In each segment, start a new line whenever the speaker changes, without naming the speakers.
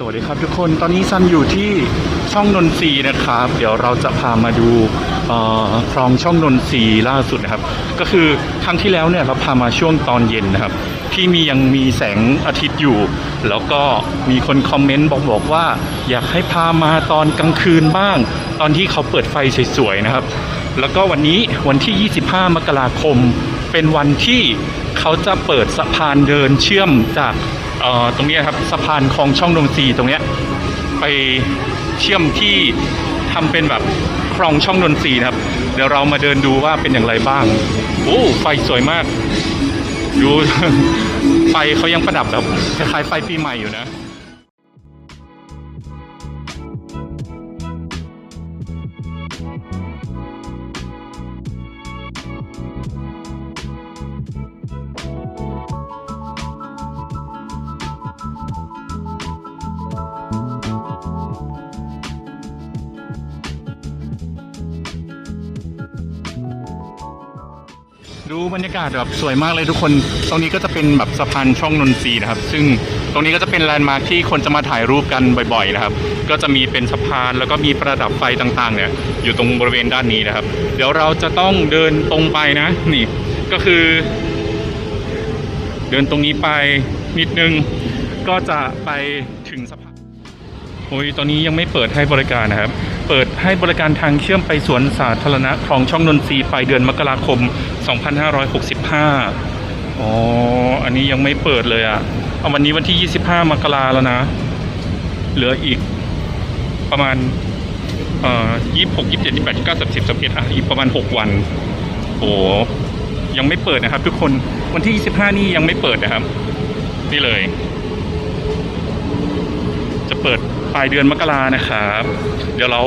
สวัสดีครับทุกคนตอนนี้ซันอยู่ที่ช่องนนทรีนะครับ เดี๋ยวเราจะพามาดูคลองช่องนนทรีล่าสุดนะครับ ก็คือครั้งที่แล้วเนี่ยเราพามาช่วงตอนเย็นนะครับ ที่มียังมีแสงอาทิตย์อยู่ แล้วก็มีคนคอมเมนต์บอกบอกว่า อยากให้พามาตอนกลางคืนบ้าง ตอนที่เขาเปิดไฟสวยๆนะครับ แล้วก็วันนี้วันที่ 25 มกราคม เป็นวันที่เขาจะเปิดสะพานเดินเชื่อมจาก ตรงนี้ครับสะพานคลองช่องนนทรีตรงเนี้ยไปเชื่อมที่ทำเป็นแบบคลองช่องนนทรีนะครับ เดี๋ยวเรามาเดินดูว่าเป็นอย่างไรบ้างโอ้ไฟสวยมาก ดูไฟเขายังประดับแบบคล้ายๆไฟปีใหม่อยู่นะ ดูบรรยากาศแบบสวยมากเลยทุกคน ตรงนี้ก็จะเป็นแบบสะพานช่องนนทรีนะครับ ซึ่งตรงนี้ก็จะเป็นแลนด์มาร์คที่คนจะมาถ่ายรูปกันบ่อยๆนะครับ ก็จะมีเป็นสะพานแล้วก็มีประดับไฟต่างๆเนี่ยอยู่ตรงบริเวณด้านนี้นะครับ เดี๋ยวเราจะต้องเดินตรงไปนะ นี่ก็คือ เดินตรงนี้ไปนิดนึง ก็จะไปถึงสะพานโอ้ยตอนนี้ยังไม่เปิดให้บริการนะครับ เปิดให้บริการทางเชื่อมไปสวนสาธารณะคลองช่องนนทรีปลายเดือนมกราคม 2565 อ๋อ อันนี้ยังไม่เปิดเลยอะ่ะ เอาวันนี้วันที่ 25 มกราแล้วนะ เหลืออีกประมาณเอ่อ26 27 28 29 30 31อะอีกประมาณ 6 วัน โอ้ยังไม่เปิดนะครับ ทุกคน วันที่ 25 นี่ยังไม่เปิดนะครับ นี่เลย จะเปิดปลายเดือนมกรานะครับ เดี๋ยวเรา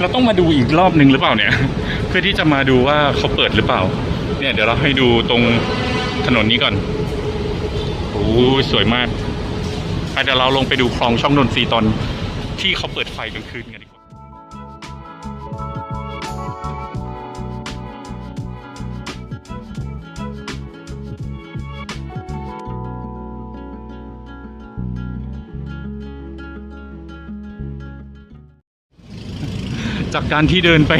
เราต้องมาดูอีกรอบหนึ่งหรือเปล่าเนี่ย เพื่อที่จะมาดูว่าเขาเปิดหรือเปล่า เนี่ยเดี๋ยวเราให้ดูตรงถนนนี้ก่อนโอ้สวยมากอ่เดี๋ยวเราลงไปดูคลองช่องนนทรีตอนที่เขาเปิดไฟกลางคืนกันดีกว่า จากการที่เดินไป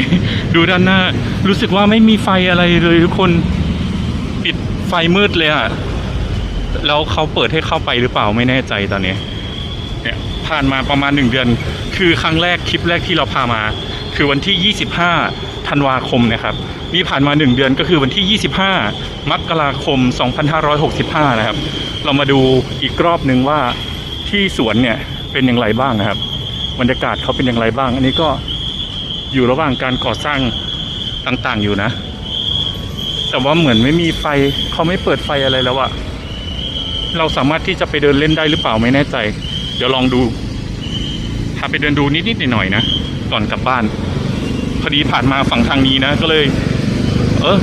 ดูด้านหน้า รู้สึกว่าไม่มีไฟอะไรเลยทุกคนปิดไฟมืดเลยอะแล้วเขาเปิดให้เข้าไปหรือเปล่าไม่แน่ใจตอนนี้เนี่ยผ่านมาประมาณหนึ่งเดือน คือครั้งแรกคลิปแรกที่เราพามา คือวันที่ 25 ธันวาคมนะครับนี่ผ่านมาหนึ่งเดือนก็คือวันที่ 25 มกราคม 2565 นะครับ เรามาดูอีกรอบหนึ่งว่าที่สวนเนี่ยเป็นอย่างไรบ้างนะครับ บรรยากาศเขาเป็นอย่างไรบ้าง อันนี้ก็ อยู่ระหว่างการก่อสร้างต่างๆอยู่นะ แต่ว่าเหมือนไม่มีไฟเขาไม่เปิดไฟอะไรแล้วอะเราสามารถที่จะไปเดินเล่นได้หรือเปล่าไม่แน่ใจ เดี๋ยวลองดูพาไปเดินดูนิดๆหน่อยๆนะก่อนกลับบ้าน พอดีผ่านมาฝั่งทางนี้นะ ก็เลย เออ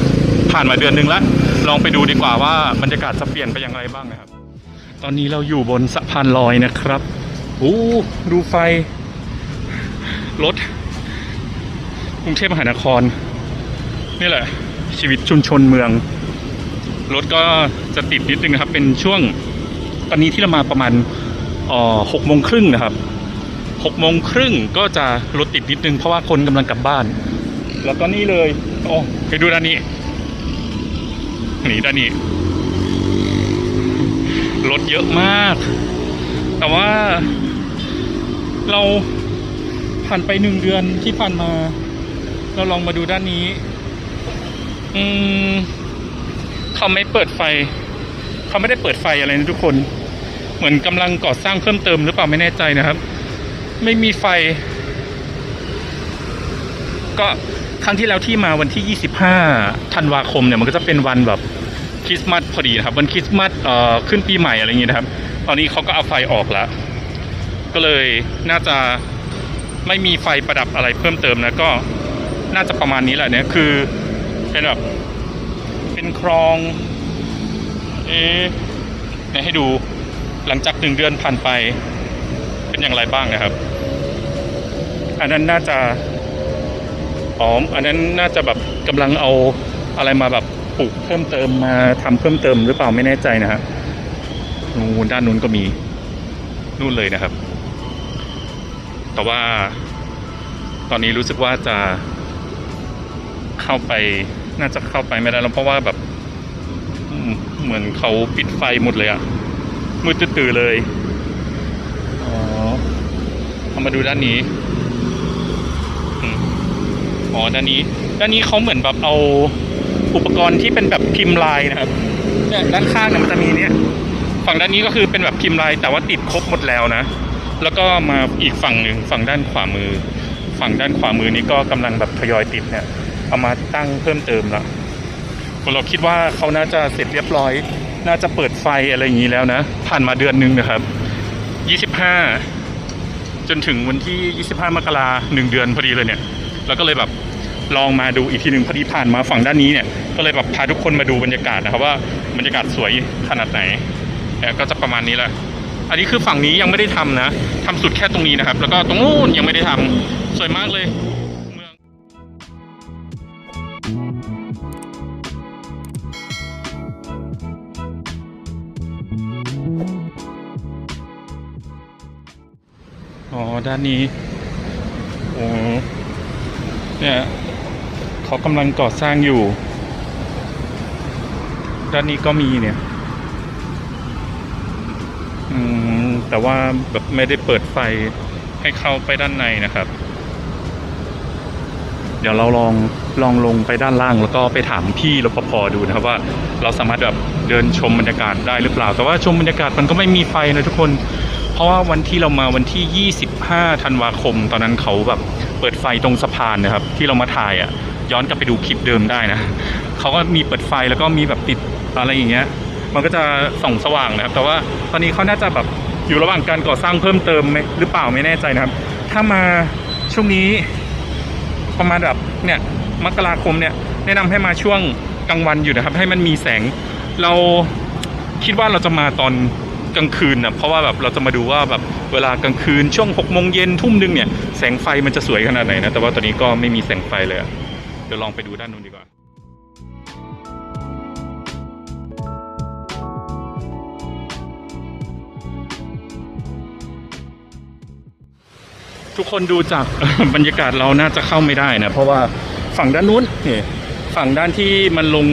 ผ่านมาเดือนหนึ่งแล้วลองไปดูดีกว่าว่าบรรยากาศจะเปลี่ยนไปอย่างไรบ้างนะครับ ตอนนี้เราอยู่บนสะพานลอยนะครับโอ้ดูไฟรถ กรุงเทพมหานคร นี่แหละ ชีวิตชุมชนเมือง รถก็จะติดนิดนึงนะครับ เป็นช่วงตอนนี้ที่เรามาประมาณหกโมงครึ่งนะครับหกโมงครึ่งก็จะรถติดนิดนึงเพราะว่าคนกำลังกลับบ้าน แล้วก็นี่เลยโอ้ไปดูด้านนี้นี่ด้านนี้รถเยอะมาก แต่ว่าเราผ่านไปหนึ่งเดือนที่ผ่านมา เราลองมาดูด้านนี้ อืมเขาไม่เปิดไฟ เขาไม่ได้เปิดไฟอะไรนะทุกคน เหมือนกำลังก่อสร้างเพิ่มเติมหรือเปล่าไม่แน่ใจนะครับ ไม่มีไฟ ก็ครั้งที่แล้วที่มาวันที่ 25 ธันวาคมเนี่ยมันก็จะเป็นวันแบบคริสต์มาสพอดีนะครับ วันคริสต์มาสเอ่อขึ้นปีใหม่อะไรอย่างเงี้ยนะครับ ตอนนี้เขาก็เอาไฟออกแล้ว ก็เลยน่าจะไม่มีไฟประดับอะไรเพิ่มเติมนะก็ น่าจะประมาณนี้แหละเนี่ยคือเป็นแบบเป็นคลอง เอ๊ะเนี่ยให้ดูหลังจากหนึ่งเดือนผ่านไป เป็นอย่างไรบ้างนะครับ อันนั้นน่าจะอ๋ออันนั้นน่าจะแบบกำลังเอาอะไรมาแบบปลูกเพิ่มเติมมาทำเพิ่มเติมหรือเปล่าไม่แน่ใจนะฮะนู่นด้านนู้นก็มีนู่นเลยนะครับ แต่ว่าตอนนี้รู้สึกว่าจะ เข้าไปน่าจะเข้าไปไม่ได้แล้วเพราะว่าแบบเหมือนเขาปิดไฟหมดเลยอะมืดตื้อเลยอ๋อเอามาดูด้านนี้อ๋อด้านนี้ ด้านนี้เขาเหมือนแบบเอาอุปกรณ์ที่เป็นแบบพิมพ์ลายนะครับเนี่ยด้านข้างเนี่ยมันจะมีเนี่ยฝั่งด้านนี้ก็คือเป็นแบบพิมพ์ลาย แต่ว่าติดครบหมดแล้วนะ แล้วก็มาอีกฝั่งหนึ่งฝั่งด้านขวามือ ฝั่งด้านขวามือนี้ก็กำลังแบบทยอยติดเนี่ย เอามาตั้งเพิ่มเติมแล้วเราคิดว่าเขาน่าจะเสร็จเรียบร้อย น่าจะเปิดไฟอะไรอย่างนี้แล้วนะ ผ่านมาเดือนหนึ่งนะครับ 25 จนถึงวันที่ 25 มกราหนึ่งเดือนพอดีเลยเนี่ยแล้วก็เลยแบบลองมาดูอีกทีหนึ่งพอดีผ่านมาฝั่งด้านนี้เนี่ย ก็เลยแบบพาทุกคนมาดูบรรยากาศนะครับว่าบรรยากาศสวยขนาดไหนแล้วก็จะประมาณนี้แหละ อันนี้คือฝั่งนี้ยังไม่ได้ทำนะทำสุดแค่ตรงนี้นะครับ แล้วก็ตรงนู้นยังไม่ได้ทำสวยมากเลย ด้านนี้โอ้เนี่ยเขากำลังก่อสร้างอยู่ ด้านนี้ก็มีเนี่ยอืมแต่ว่าแบบไม่ได้เปิดไฟให้เข้าไปด้านในนะครับ เดี๋ยวเราลองลองลงไปด้านล่างแล้วก็ไปถามพี่รปภดูนะครับว่า เราสามารถแบบเดินชมบรรยากาศได้หรือเปล่า แต่ว่าชมบรรยากาศมันก็ไม่มีไฟนะทุกคน เพราะว่าวันที่เรามาวันที่ 25 ธันวาคม ตอนนั้นเขาแบบเปิดไฟตรงสะพานนะครับ ที่เรามาถ่ายอะ่ะ ย้อนกลับไปดูคลิปเดิมได้นะเขาก็มีเปิดไฟแล้วก็มีแบบติดอะไรอย่างเงี้ย มันก็จะส่องสว่างนะครับ แต่ว่าตอนนี้เขาน่าจะแบบอยู่ระหว่างการก่อสร้างเพิ่มเติมไหมหรือเปล่าไม่แน่ใจนะครับ ถ้ามาช่วงนี้ประมาณแบบเนี่ยมกราคมเนี่ยแนะนำให้มาช่วงกลางวันอยู่นะครับ ให้มันมีแสง เราคิดว่าเราจะมาตอน กลางคืนนะเพราะว่าแบบเราจะมาดูว่าแบบเวลากลางคืนช่วง6กโมงเย็นทุ่มหนึงเนี่ยแสงไฟมันจะสวยขนาดไหนนะแต่ว่าตอนนี้ก็ไม่มีแสงไฟเลยเดี๋ยวลองไปดูด้านนู้นดีกว่าทุกคนดูจากบรรยากาศเราน่าจะเข้าไม่ได้นะเพราะว่าฝั่งด้านนู้นนี่ฝั่งด้านที่มันลง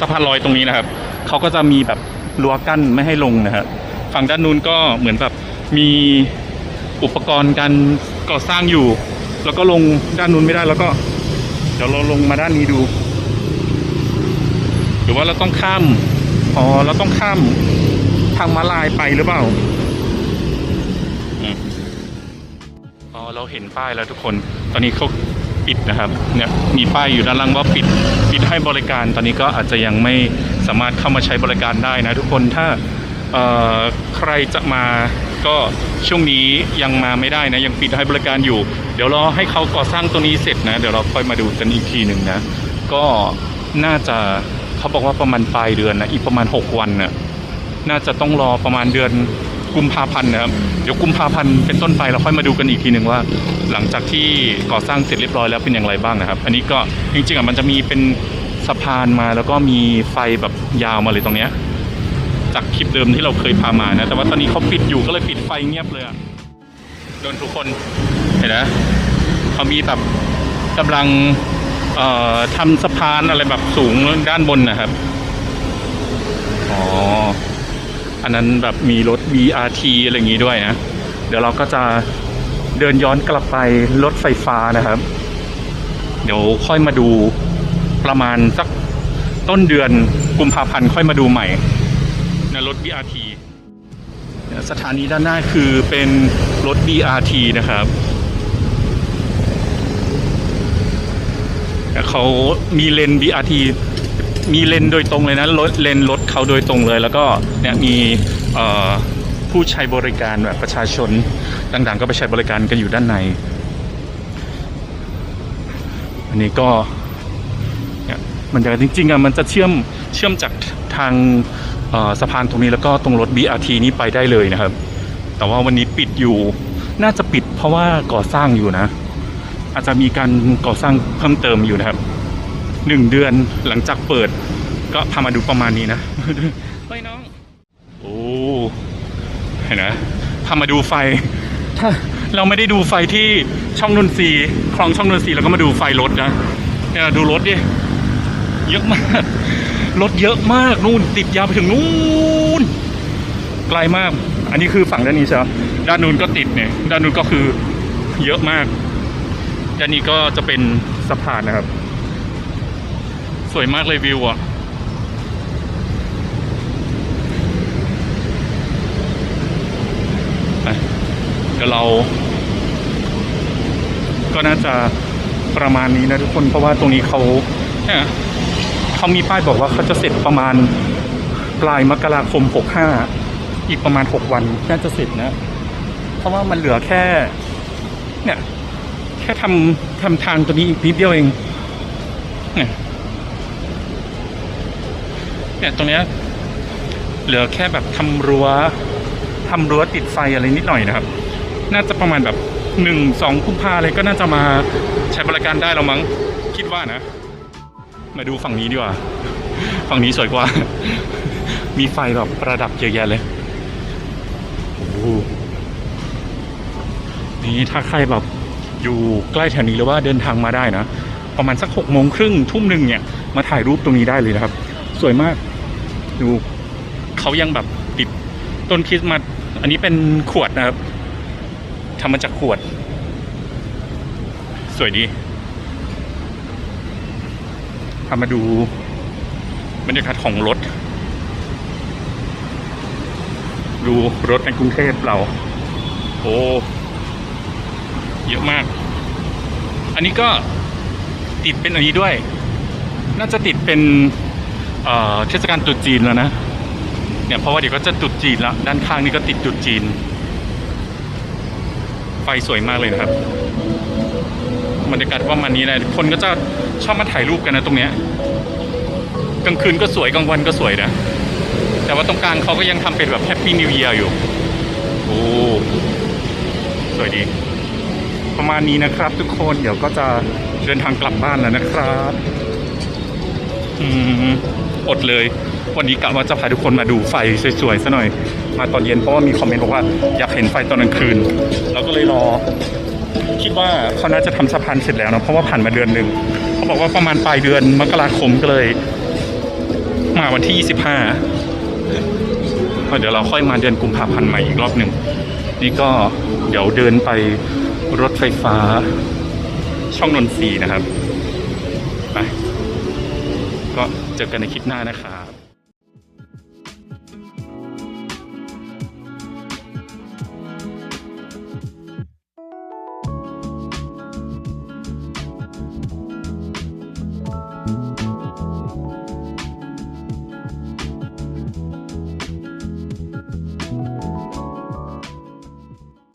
สะพานลอยตรงนี้นะครับเขาก็จะมีแบบ รั้วกั้นไม่ให้ลงนะครับฝั่งด้านนู้นก็เหมือนแบบมีอุปกรณ์การก่อสร้างอยู่ แล้วก็ลงด้านนู้นไม่ได้แล้วก็ เดี๋ยวเราลงมาด้านนี้ดู หรือว่าเราต้องข้ามอ๋อเราต้องข้ามทางมาลายไปหรือเปล่าอ๋อเราเห็นป้ายแล้วทุกคน ตอนนี้เขา ปิดนะครับเนี่ยมีป้ายอยู่ด้านล่างว่าปิดปิดให้บริการ ตอนนี้ก็อาจจะยังไม่สามารถเข้ามาใช้บริการได้นะทุกคนถ้าใครจะมาก็ช่วงนี้ยังมาไม่ได้นะยังปิดให้บริการอยู่ เดี๋ยวรอให้เขาก่อสร้างตัวนี้เสร็จนะ เดี๋ยวเราค่อยมาดูกันอีกทีหนึ่งนะ ก็น่าจะเขาบอกว่าประมาณปลายเดือนนะอีกประมาณ 6 วันน่ะน่าจะต้องรอประมาณเดือน กุมภาพันธ์นะครับเดี๋ยวกุมภาพันธ์เป็นต้นไปเราค่อยมาดูกันอีกทีหนึ่งว่า หลังจากที่ก่อสร้างเสร็จเรียบร้อยแล้วเป็นอย่างไรบ้างนะครับ อันนี้ก็จริงๆอะมันจะมีเป็นสะพานมาแล้วก็มีไฟแบบยาวมาเลยตรงเนี้ยจากคลิปเดิมที่เราเคยพามานะ แต่ว่าตอนนี้เขาปิดอยู่ก็เลยปิดไฟเงียบเลยอะโดนทุกคนเห็นนะเขามีแบบกำลังเอ่อทำสะพานอะไรแบบสูงด้านบนนะครับ อ๋อ อันนั้นแบบมีรถ BRT อะไรอย่างงี้ด้วยนะ เดี๋ยวเราก็จะเดินย้อนกลับไปรถไฟฟ้านะครับ เดี๋ยวค่อยมาดูประมาณสักต้นเดือนกุมภาพันธ์ค่อยมาดูใหม่นะรถ BRT สถานีด้านหน้าคือเป็นรถ BRT นะครับเขามีเลน BRT มีเลนโดยตรงเลยนะรถเลนรถเขาโดยตรงเลย แล้วก็เนี่ยมีผู้ใช้บริการแบบประชาชนต่างๆ ก็ไปใช้บริการกันอยู่ด้านใน อันนี้ก็เนี่ยมันจะจริงๆอะมันจะเชื่อมเชื่อมจากทางสะพานตรงนี้แล้วก็ตรงรถ BRT นี้ไปได้เลยนะครับ แต่ว่าวันนี้ปิดอยู่น่าจะปิดเพราะว่าก่อสร้างอยู่นะ อาจจะมีการก่อสร้างเพิ่มเติมอยู่นะครับ หนึ่งเดือนหลังจากเปิด ก็พามาดูประมาณนี้นะเฮ้ยน้อง โอ้เห็นนะพามาดูไฟ ถ้าเราไม่ได้ดูไฟที่ช่องนนทรีย์คลองช่องนนทรีย์แล้วก็มาดูไฟรถนะเนี่ยดูรถดิเยอะมาก รถเยอะมากนู่นติดยาวไปถึงนู่นไกลมาก อันนี้คือฝั่งด้านนี้ใช่ไหมด้านนู้นก็ติดเนี่ย ด้านนู้นก็คือเยอะมากด้านนี้ก็จะเป็นสะพานนะครับ สวยมากเลยวิวอะเดี๋ยวเรา ก็น่าจะประมาณนี้นะทุกคนเพราะว่าตรงนี้เขาเนี่ยเขามีป้ายบอกว่าเขาจะเสร็จประมาณปลายมกราคม 65 อีกประมาณ 6 วันน่าจะเสร็จนะ เพราะว่ามันเหลือแค่ เนี่ย แค่ทำทำทางตัวนี้อีกนิดเดียวเองเนี่ย เนี่ยตรงเนี้ยเหลือแค่แบบทำรั้วทำรั้วติดไฟอะไรนิดหน่อยนะครับ น่าจะประมาณแบบหนึ่งสองกุมภาอะไรก็น่าจะมาใช้บริการได้แล้วมั้งคิดว่านะ มาดูฝั่งนี้ดีกว่า ฝั่งนี้สวยกว่า มีไฟแบบประดับเยอะแยะเลยโอ้โหนี่ถ้าใครแบบอยู่ใกล้แถวนี้หรือว่าเดินทางมาได้นะ ประมาณสักหกโมงครึ่งทุ่มหนึ่งเนี่ยมาถ่ายรูปตรงนี้ได้เลยนะครับ สวยมาก ดูเขายังแบบติดต้นคริสต์มาสอันนี้เป็นขวดนะครับทำมาจากขวด สวยดีพามาดูบรรยากาศของรถ ดูรถในกรุงเทพเรา โอ้เยอะมาก อันนี้ก็ติดเป็นอันนี้ด้วย น่าจะติดเป็น เทศกาลตรุษจีนแล้วนะ เนี่ยเพราะว่าเดี๋ยวก็จะตรุษจีนแล้ว ด้านข้างนี่ก็ติดตรุษจีน ไฟสวยมากเลยนะครับบรรยากาศประมาณนี้นะคนก็จะชอบมาถ่ายรูปกันนะตรงเนี้ยกลางคืนก็สวยกลางวันก็สวยนะ แต่ว่าตรงกลางเขาก็ยังทำเป็นแบบแฮปปี้นิว e ย r อยู่ โอ้ สวยดี ประมาณนี้นะครับ ทุกคนเดี๋ยวก็จะเดินทางกลับบ้านแล้วนะครับ อืม อดเลย วันนี้กะว่าจะพาทุกคนมาดูไฟสวยๆซะหน่อย มาตอนเย็นเพราะว่ามีคอมเมนต์บอกว่าอยากเห็นไฟตอนกลางคืน เราก็เลยรอ คิดว่าเขาน่าจะทำสะพานเสร็จแล้วนะเพราะว่าผ่านมาเดือนหนึ่งเขาบอกว่าประมาณปลายเดือนมกราคมก็เลย มาวันที่ 25เดี๋ยวเราค่อยมาเดือนกุมภาพันธ์ใหม่อีกรอบหนึ่งนี่ก็เดี๋ยวเดินไปรถไฟฟ้าช่องนนทรีนะครับไป ก็เจอกันในคลิปหน้านะครับ